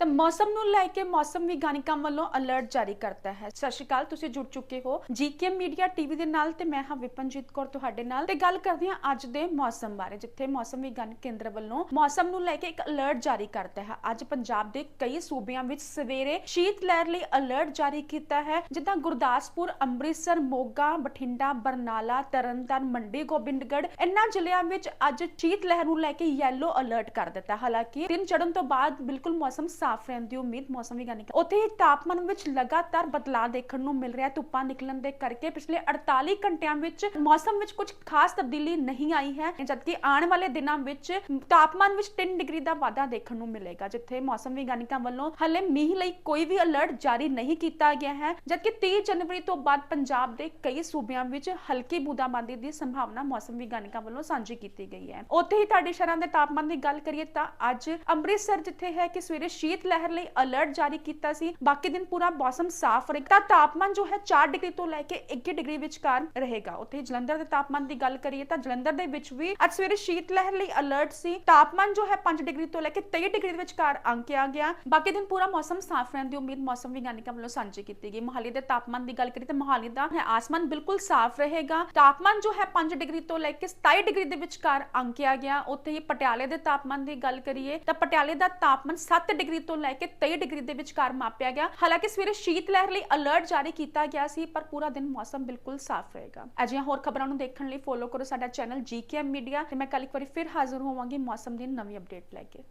ਤਾਂ ਮੌਸਮ ਨੂੰ ਲੈ ਕੇ ਮੌਸਮ ਵਿਗਿਆਨਕਾਂ ਵੱਲੋਂ ਅਲਰਟ ਜਾਰੀ ਕਰਤਾ ਹੈ। ਸਤਿ ਸ਼੍ਰੀ ਅਕਾਲ, ਤੁਸੀਂ ਜੁੜ ਚੁੱਕੇ ਹੋ ਜੀਕੇ ਮੀਡੀਆ ਟੀਵੀ ਦੇ ਨਾਲ ਤੇ ਮੈਂ ਹਾਂ ਵਿਪਨਜੀਤ ਕੌਰ ਤੁਹਾਡੇ ਨਾਲ ਤੇ ਗੱਲ ਕਰਦੇ ਹਾਂ ਅੱਜ ਦੇ ਮੌਸਮ ਬਾਰੇ, ਜਿੱਥੇ ਮੌਸਮ ਵਿਗਿਆਨ ਕੇਂਦਰ ਵੱਲੋਂ ਮੌਸਮ ਨੂੰ ਲੈ ਕੇ ਇੱਕ ਅਲਰਟ ਜਾਰੀ ਕਰਤਾ ਹੈ। ਅੱਜ ਪੰਜਾਬ ਦੇ ਕਈ ਸੂਬਿਆਂ ਵਿੱਚ ਸਵੇਰੇ ਸ਼ੀਤ ਲਹਿਰ ਲਈ ਅਲਰਟ ਜਾਰੀ ਕੀਤਾ ਹੈ, ਜਿੱਦਾਂ ਗੁਰਦਾਸਪੁਰ, ਅੰਮ੍ਰਿਤਸਰ, ਮੋਗਾ, ਬਠਿੰਡਾ, ਬਰਨਾਲਾ, ਤਰਨਤਾਰਨ, ਮੰਡੀ, ਗੋਬਿੰਦਗੜ੍ਹ ਇਹਨਾਂ ਜ਼ਿਲ੍ਹਿਆਂ ਵਿੱਚ ਅੱਜ ਸ਼ੀਤ ਲਹਿਰ ਨੂੰ ਲੈ ਕੇ ਯੈਲੋ ਅਲਰਟ ਕਰ ਦਿੱਤਾ। ਹਾਲਾਂਕਿ ਦਿਨ ਚੜ੍ਹਨ ਤੋਂ ਬਾਅਦ ਬਿਲਕੁਲ ਮੌਸਮ ਸਾਫ਼ ਰਹਿਣ ਦੀ ਉਮੀਦ ਮੌਸਮ ਵਿਗਿਆਨਿਕ ਉੱਥੇ ਹੀ ਤਾਪਮਾਨ ਵਿੱਚ ਲਗਾਤਾਰ ਬਦਲਾਅ ਦੇਖਣ ਨੂੰ ਮਿਲ ਰਿਹਾ। ਧੁੱਪਾਂ ਨਿਕਲਣ ਦੇ ਕਰਕੇ ਪਿਛਲੇ 48 ਘੰਟਿਆਂ ਵਿੱਚ ਮੌਸਮ ਵਿੱਚ ਕੁਝ ਖਾਸ ਤਬਦੀਲੀ ਨਹੀਂ ਆਈ ਹੈ, ਜਦਕਿ ਆਉਣ ਵਾਲੇ ਦਿਨਾਂ ਵਿੱਚ ਤਾਪਮਾਨ ਵਿੱਚ 3 ਡਿਗਰੀ ਦਾ ਵਾਧਾ ਦੇਖਣ ਨੂੰ ਮਿਲੇਗਾ, ਜਿੱਥੇ ਮੌਸਮ ਵਿਗਿਆਨਿਕਾਂ ਵੱਲੋਂ ਹਲੇ ਮੀਂਹ ਲਈ ਕੋਈ ਵੀ ਅਲਰਟ ਜਾਰੀ ਨਹੀਂ ਕੀਤਾ ਗਿਆ ਹੈ, ਜਦਕਿ 30 ਜਨਵਰੀ ਤੋਂ ਬਾਅਦ ਪੰਜਾਬ ਦੇ ਕਈ ਸੂਬਿਆਂ ਵਿੱਚ ਹਲਕੀ ਬੂੰਦਾਬਾਂਦੀ ਦੀ ਸੰਭਾਵਨਾ ਮੌਸਮ ਵਿਗਿਆਨਿਕਾਂ ਵੱਲੋਂ ਸਾਂਝੀ ਕੀਤੀ ਗਈ ਹੈ। ਉੱਥੇ ਹੀ ਤੁਹਾਡੇ ਸ਼ਹਿਰਾਂ ਦੇ ਤਾਪਮਾਨ ਦੀ ਗੱਲ ਕਰੀਏ ਤਾਂ ਅੱਜ ਅੰਮ੍ਰਿਤਸਰ ਜਿੱਥੇ ਹੈ ਕਿ ਸਵੇਰੇ ਸ਼ੀਤ ਲਹਿਰ ਲਈ ਅਲਰਟ ਜਾਰੀ ਕੀਤਾ ਸੀ। ਬਾਕੀ ਦਿਨ ਪੂਰਾ ਮੌਸਮ ਸਾਫ਼ ਰਹੇਗਾ। ਤਾਪਮਾਨ ਜੋ ਹੈ 4 ਡਿਗਰੀ ਤੋਂ ਲੈ ਕੇ 21 ਡਿਗਰੀ ਵਿਚਕਾਰ ਰਹੇਗਾ। ਉੱਥੇ ਜਲੰਧਰ ਦੇ ਤਾਪਮਾਨ ਦੀ ਗੱਲ ਕਰੀਏ ਤਾਂ ਜਲੰਧਰ ਦੇ ਵਿੱਚ ਵੀ ਅੱਜ ਸਵੇਰੇ ਸ਼ੀਤ ਲਹਿਰ ਲਈ ਅਲਰਟ ਸੀ। ਤਾਪਮਾਨ ਜੋ ਹੈ 5 ਡਿਗਰੀ ਤੋਂ ਲੈ ਕੇ 23 ਡਿਗਰੀ ਦੇ ਵਿਚਕਾਰ ਅੰਕਿਆ ਗਿਆ। ਬਾਕੀ ਦਿਨ ਪੂਰਾ ਮੌਸਮ ਸਾਫ਼ ਰਹਿਣ ਦੀ ਉਮੀਦ ਮੌਸਮ ਵਿਗਿਆਨਿਕਾਂ ਵੱਲੋਂ ਸਾਂਝੀ ਕੀਤੀ ਗਈ। ਮੋਹਾਲੀ ਦੇ ਤਾਪਮਾਨ ਦੀ ਗੱਲ ਕਰੀਏ ਤਾਂ ਮੋਹਾਲੀ ਦਾ ਆਸਮਾਨ ਬਿਲਕੁਲ ਸਾਫ਼ ਰਹੇਗਾ। ਤਾਪਮਾਨ ਜੋ ਹੈ 5 ਡਿਗਰੀ ਤੋਂ ਲੈ ਕੇ 27 ਡਿਗਰੀ ਦੇ ਵਿਚਕਾਰ ਅੰਕਿਆ ਗਿਆ। ਉੱਥੇ ਹੀ ਪਟਿਆਲੇ ਦੇ ਤਾਪਮਾਨ ਦੀ ਗੱਲ ਕਰੀਏ ਤਾਂ ਪਟਿਆਲੇ ਦਾ ਤਾਪਮਾਨ 7 ਡਿਗਰੀ ਤੋਂ ਲੈ ਕੇ 23 ਡਿਗਰੀ ਦੇ ਵਿਚਕਾਰ ਮਾਪਿਆ ਗਿਆ। ਹਾਲਾਂਕਿ ਸਵੇਰੇ ਸ਼ੀਤ ਲਹਿਰ ਲਈ ਅਲਰਟ ਜਾਰੀ ਕੀਤਾ ਗਿਆ ਸੀ, ਪਰ ਪੂਰਾ ਦਿਨ ਮੌਸਮ ਬਿਲਕੁਲ ਸਾਫ਼ ਰਹੇਗਾ। ਅਜਿਹੀਆਂ ਹੋਰ ਖਬਰਾਂ ਨੂੰ ਦੇਖਣ ਲਈ ਫੋਲੋ ਕਰੋ ਸਾਡਾ ਚੈਨਲ ਜੀਕੇਐਮ ਮੀਡੀਆ ਤੇ ਮੈਂ ਕੱਲ ਇੱਕ ਵਾਰੀ ਫਿਰ ਹਾਜ਼ਰ ਹੋਵਾਂਗੀ ਮੌਸਮ ਦੀ ਨਵੀਂ ਅਪਡੇਟ ਲੈ ਕੇ।